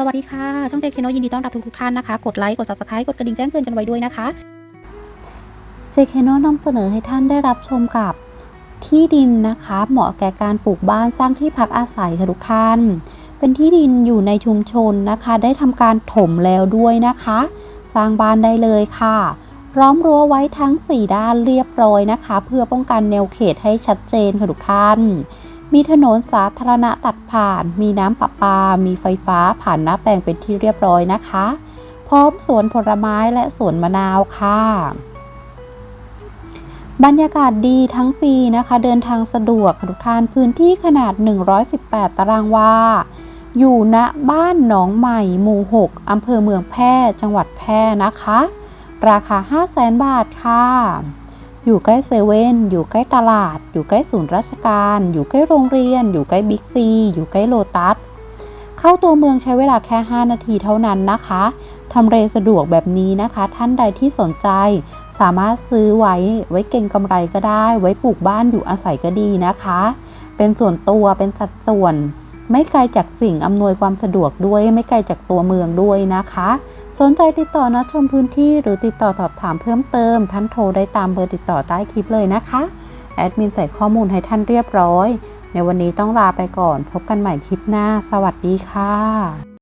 สวัสดีค่ะ ช่องเจคเคโนยินดีต้อนรับทุกๆท่านนะคะ กดไลค์ กด subscribe กดกระดิ่งแจ้งเตือนกันไว้ด้วยนะคะเจคเคโนนำเสนอให้ท่านได้รับชมกับที่ดินนะคะ เหมาะแก่การปลูกบ้านสร้างที่พักอาศัยค่ะทุกท่าน เป็นที่ดินอยู่ในชุมชนนะคะ ได้ทำการถมแล้วด้วยนะคะ สร้างบ้านได้เลยค่ะร้อมรั้วไว้ทั้ง 4 ด้านเรียบร้อยนะคะ เพื่อป้องกันแนวเขตให้ชัดเจนค่ะทุกท่าน มีถนนสาธารณะตัดผ่าน มีน้ำประปา มีไฟฟ้าผ่านหน้าแปลงเป็นที่เรียบร้อยนะคะ พร้อมสวนผลไม้และสวนมะนาวค่ะ บรรยากาศดีทั้งปีนะคะ เดินทางสะดวกค่ะทุกท่านพื้นที่ขนาด 118 ตารางวา อยู่ณบ้านหนองใหม่ หมู่ 6 อำเภอเมืองแพร่ จังหวัดแพร่นะคะ ราคา 500,000 บาทค่ะ อยู่ใกล้เซเว่นอยู่ใกล้ตลาด อยู่ใกล้ศูนย์ราชการ อยู่ใกล้โรงเรียน อยู่ใกล้บิ๊กซี อยู่ใกล้โลตัส เข้าตัวเมืองใช้เวลาแค่ 5 นาทีเท่านั้นนะคะทำเลสะดวกแบบนี้นะคะ ท่านใดที่สนใจ สามารถซื้อไว้ไว้เก่งกำไรก็ได้ ไว้ปลูกบ้านอยู่อาศัยก็ดีนะคะ เป็นส่วนตัวเป็นสัดส่วน ไม่ไกลจากสิ่งอำนวยความสะดวกด้วยไม่ไกลจากตัวเมืองด้วยนะคะ สนใจติดต่อนัดชมพื้นที่หรือติดต่อสอบถามเพิ่มเติม ท่านโทรได้ตามเบอร์ติดต่อใต้คลิปเลยนะคะแอดมินใส่ข้อมูลให้ท่านเรียบร้อย ในวันนี้ต้องลาไปก่อน พบกันใหม่คลิปหน้า สวัสดีค่ะ